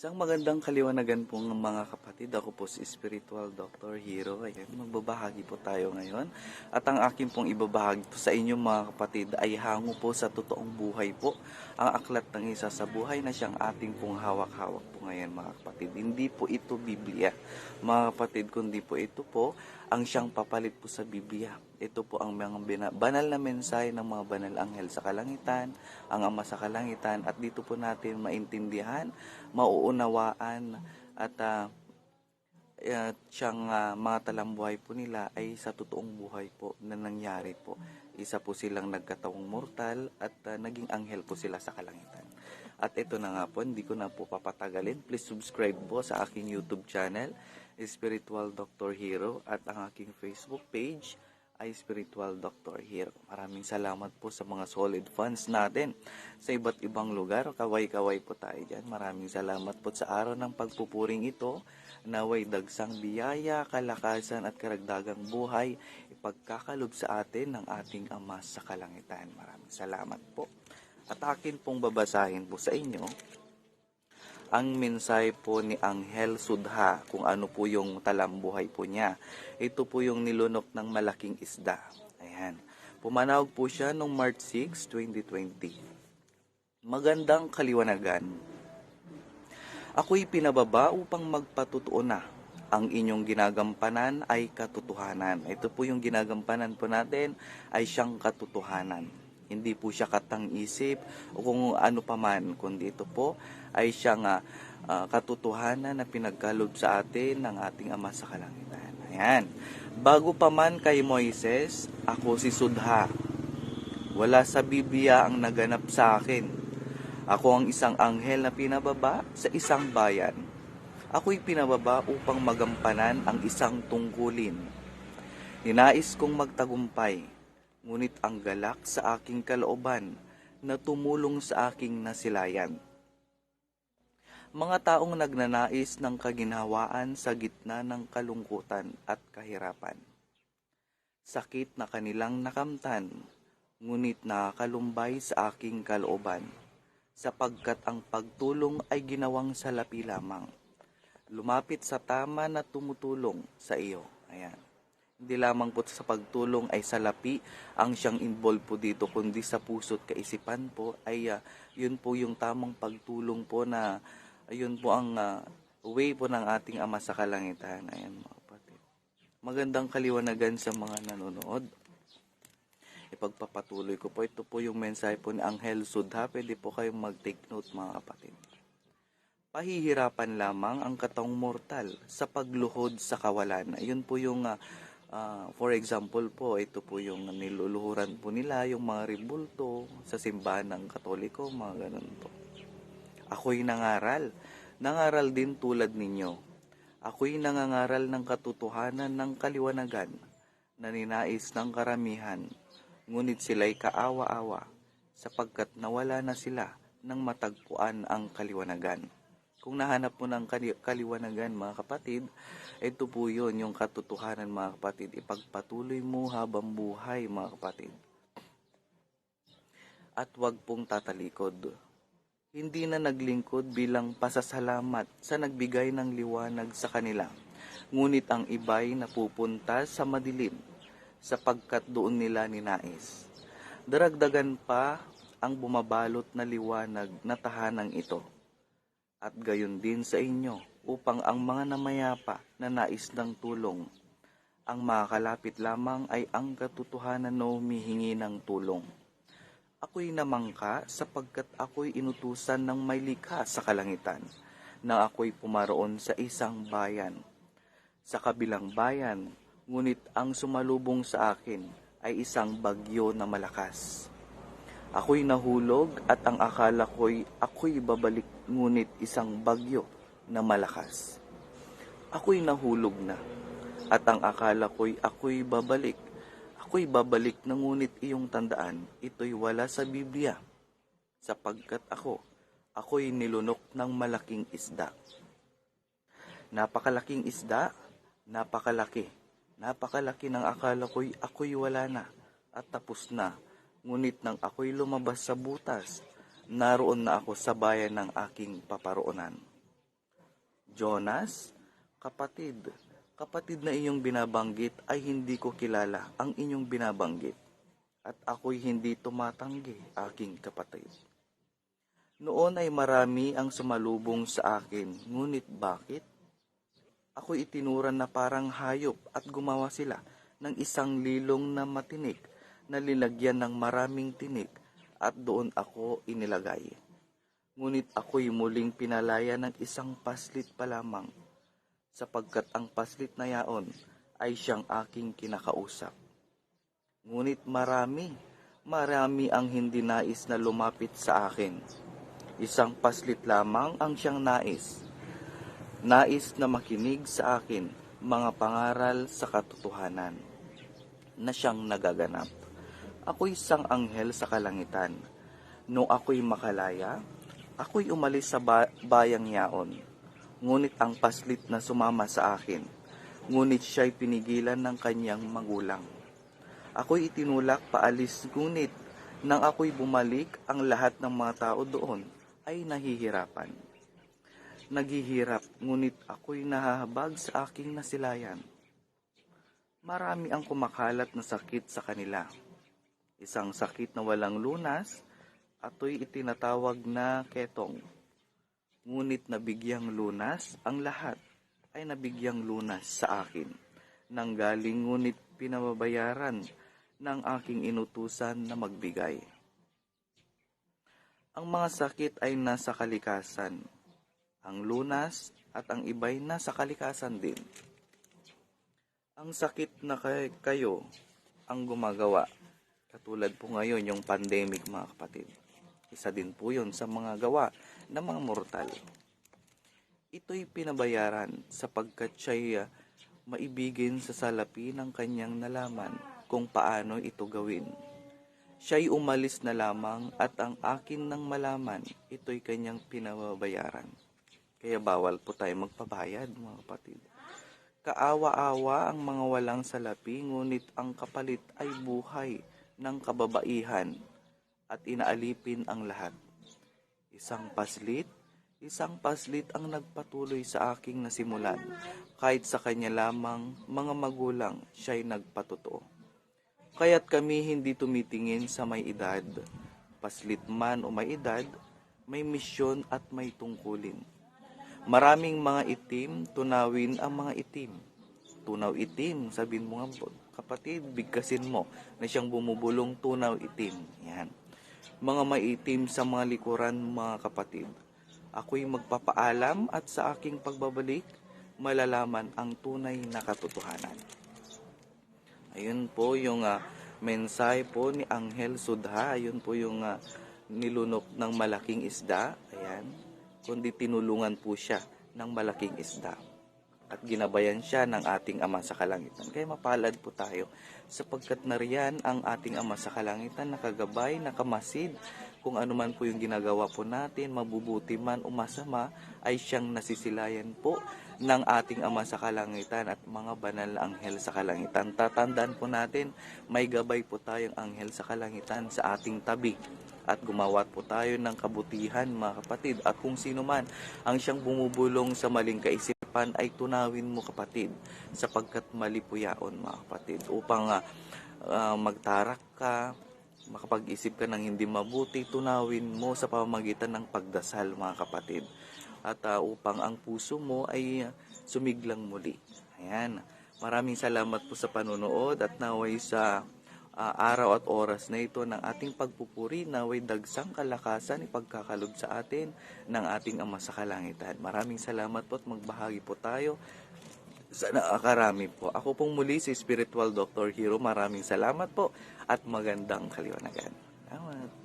Isang magandang kaliwanagan po ng mga kapatid. Ako po si Spiritual Dr. Hero. Ayan, magbabahagi po tayo ngayon. At ang akin pong ibabahagi po sa inyo mga kapatid ay hango po sa totoong buhay po. Ang aklat ng isa sa buhay na siyang ating pong hawak-hawak po ngayon mga kapatid. Hindi po ito Biblia mga kapatid, kundi po ito po ang siyang papalit po sa Biblia. Ito po ang mga banal na mensahe ng mga banal anghel sa kalangitan, ang ama sa kalangitan, at dito po natin maintindihan, mauunawaan, at ah, at siyang ah, mga talambuhay po nila ay sa totoong buhay po na nangyari po. Isa po silang nagkatawang mortal at ah, naging anghel po sila sa kalangitan. At ito na nga po, hindi ko na po papatagalin. Please subscribe po sa aking YouTube channel, Spiritual Dr. Hero, at ang aking Facebook page ay Spiritual Dr. Hero. Maraming salamat po sa mga solid fans natin sa iba't ibang lugar. Kaway-kaway po tayo dyan. Maraming salamat po sa araw ng pagpupuring ito. Naway dagsang biyaya, kalakasan at karagdagang buhay ipagkakalob sa atin ng ating Ama sa Kalangitan. Maraming salamat po. At akin pong babasahin po sa inyo ang mensahe po ni Anghel Sudha kung ano po yung talambuhay po niya. Ito po yung nilunok ng malaking isda. Ayan. Pumanawag po siya noong March 6, 2020. Magandang kaliwanagan. Ako'y pinababa upang magpatutuo na. Ang inyong ginagampanan ay katotohanan. Ito po yung ginagampanan po natin ay siyang katotohanan. Hindi po siya katang-isip o kung ano paman, kundi ito po ay siyang ah, ah, katotohanan na pinagkalob sa atin ng ating Ama sa Kalangitan. Ayan. Bago pa man kay Moises, ako si Sudha. Wala sa Biblia ang naganap sa akin. Ako ang isang anghel na pinababa sa isang bayan. Ako'y pinababa upang magampanan ang isang tungkulin. Ninais kong magtagumpay, ngunit ang galak sa aking kalooban na tumulong sa aking nasilayan. Mga taong nagnanais ng kaginhawaan sa gitna ng kalungkutan at kahirapan. Sakit na kanilang nakamtan, ngunit nakakalumbay sa aking kalooban, sapagkat ang pagtulong ay ginawang salapi lamang. Lumapit sa tama na tumutulong sa iyo. Ayan. Hindi lamang po sa pagtulong ay salapi ang siyang involved po dito, kundi sa puso't kaisipan po ay ah, yun po yung tamang pagtulong po na ayun po ang ah, way po ng ating Ama sa Kalangitan. Ayan mga kapatid. Magandang kaliwanagan sa mga nanonood. Ipagpapatuloy ko po. Ito po yung mensahe po ni Anghel Sudha. Pwede po kayong mag-take note mga kapatid. Pahihirapan lamang ang katawang mortal sa pagluhod sa kawalan. Ayun po yung, ah, ah, for example po, ito po yung niluluhuran po nila, yung mga ribulto sa simbahan ng katoliko, mga ganun po. Ako'y nangaral. Nangaral din tulad ninyo. Ako'y nangangaral ng katotohanan ng kaliwanagan na ninais ng karamihan, ngunit sila'y kaawa-awa sapagkat nawala na sila nang matagpuan ang kaliwanagan. Kung nahanap mo ng kali- kaliwanagan mga kapatid, ito po yun, yung katotohanan mga kapatid. Ipagpatuloy mo habang buhay mga kapatid. At wag pong tatalikod. Hindi na naglingkod bilang pasasalamat sa nagbigay ng liwanag sa kanila. Ngunit ang iba'y napupunta sa madilim sapagkat doon nila ninais. Daragdagan pa ang bumabalot na liwanag na tahanang ito at gayon din sa inyo upang ang mga namayapa na nais ng tulong ang makakalapit lamang ay ang katotohanan na humihingi ng tulong. Ako'y namangka sapagkat ako'y inutusan ng may likha sa kalangitan na ako'y pumaroon sa isang bayan. Sa kabilang bayan, ngunit ang sumalubong sa akin ay isang bagyo na malakas. Ako'y nahulog at ang akala ko'y ako'y babalik ngunit isang bagyo na malakas. Ako'y nahulog na at ang akala ko'y ako'y babalik. Ako'y babalik na ngunit iyong tandaan, ito'y wala sa Biblia. Sapagkat ako, ako'y nilunok ng malaking isda. Napakalaking isda, napakalaki. Napakalaki ng akala ko'y ako'y wala na at tapos na. Ngunit nang ako'y lumabas sa butas, naroon na ako sa bayan ng aking paparoonan. Jonas, kapatid, kapatid na inyong binabanggit ay hindi ko kilala ang inyong binabanggit. At ako'y hindi tumatanggi, aking kapatid. Noon ay marami ang sumalubong sa akin, ngunit bakit? Ako itinuran na parang hayop at gumawa sila ng isang lilong na matinik na lilagyan ng maraming tinik at doon ako inilagay. Ngunit ako'y muling pinalaya ng isang paslit pa lamang sapagkat ang paslit na yaon ay siyang aking kinakausap. Ngunit marami, marami ang hindi nais na lumapit sa akin. Isang paslit lamang ang siyang nais. Nais na makinig sa akin mga pangaral sa katotohanan na siyang nagaganap. Ako'y isang anghel sa kalangitan. Nung ako'y makalaya, ako'y umalis sa ba- bayang yaon. Ngunit ang paslit na sumama sa akin, ngunit siya'y pinigilan ng kanyang magulang. Ako'y itinulak paalis ngunit nang ako'y bumalik ang lahat ng mga tao doon ay nahihirapan. Naghihirap ngunit ako'y nahahabag sa aking nasilayan. Marami ang kumakalat na sakit sa kanila. Isang sakit na walang lunas ato'y itinatawag na ketong. Ngunit nabigyang lunas ang lahat ay nabigyang lunas sa akin. Nang galing ngunit pinababayaran ng aking inutusan na magbigay. Ang mga sakit ay nasa kalikasan. Ang lunas at ang iba'y nasa kalikasan din. Ang sakit na kay- kayo ang gumagawa. Katulad po ngayon yung pandemic mga kapatid. Isa din po yun sa mga gawa ng mga mortal. Ito'y pinabayaran sapagkat siya'y ah, maibigin sa salapi ng kanyang nalaman kung paano ito gawin. Siya'y umalis na lamang at ang akin nang malaman, ito'y kanyang pinababayaran. Kaya bawal po tayo magpabayad, mga kapatid. Kaawa-awa ang mga walang salapi, ngunit ang kapalit ay buhay ng kababaihan at inaalipin ang lahat. Isang paslit, isang paslit ang nagpatuloy sa aking nasimulan. Kahit sa kanya lamang, mga magulang, siya'y nagpatotoo. Kaya't kami hindi tumitingin sa may edad. Paslit man o may edad, may misyon at may tungkulin. Maraming mga itim, tunawin ang mga itim. Tunaw itim, sabihin mo nga po, kapatid, bigkasin mo na siyang bumubulong tunaw itim. Yan. Mga maitim sa mga likuran, mga kapatid. Ako'y magpapaalam at sa aking pagbabalik, malalaman ang tunay na katotohanan. Ayun po yung ah, mensahe po ni Angel Sudha. Ayun po yung ah, nilunok ng malaking isda. Ayan. Kundi tinulungan po siya ng malaking isda. At ginabayan siya ng ating Ama sa Kalangitan. Kaya mapalad po tayo sapagkat nariyan ang ating Ama sa Kalangitan nakagabay, nakamasid kung ano man po yung ginagawa po natin, mabubuti man o masama, ay siyang nasisilayan po ng ating Ama sa Kalangitan at mga banal na anghel sa kalangitan. Tatandaan po natin, may gabay po tayong anghel sa kalangitan sa ating tabi at gumawa po tayo ng kabutihan mga kapatid at kung sino man ang siyang bumubulong sa maling kaisipan ay tunawin mo kapatid sapagkat mali po yaon mga kapatid upang ah, magtarak ka makapag-isip ka ng hindi mabuti tunawin mo sa pamamagitan ng pagdasal mga kapatid. At ah, upang ang puso mo ay sumiglang muli. Ayan. Maraming salamat po sa panonood at naway sa ah, araw at oras na ito ng ating pagpupuri naway dagsang kalakasan ipagkakalob sa atin ng ating Ama sa Kalangitan. Maraming salamat po at magbahagi po tayo sa nakakarami po. Ako pong muli si Spiritual Dr. Hero. Maraming salamat po at magandang kaliwanagan. Salamat.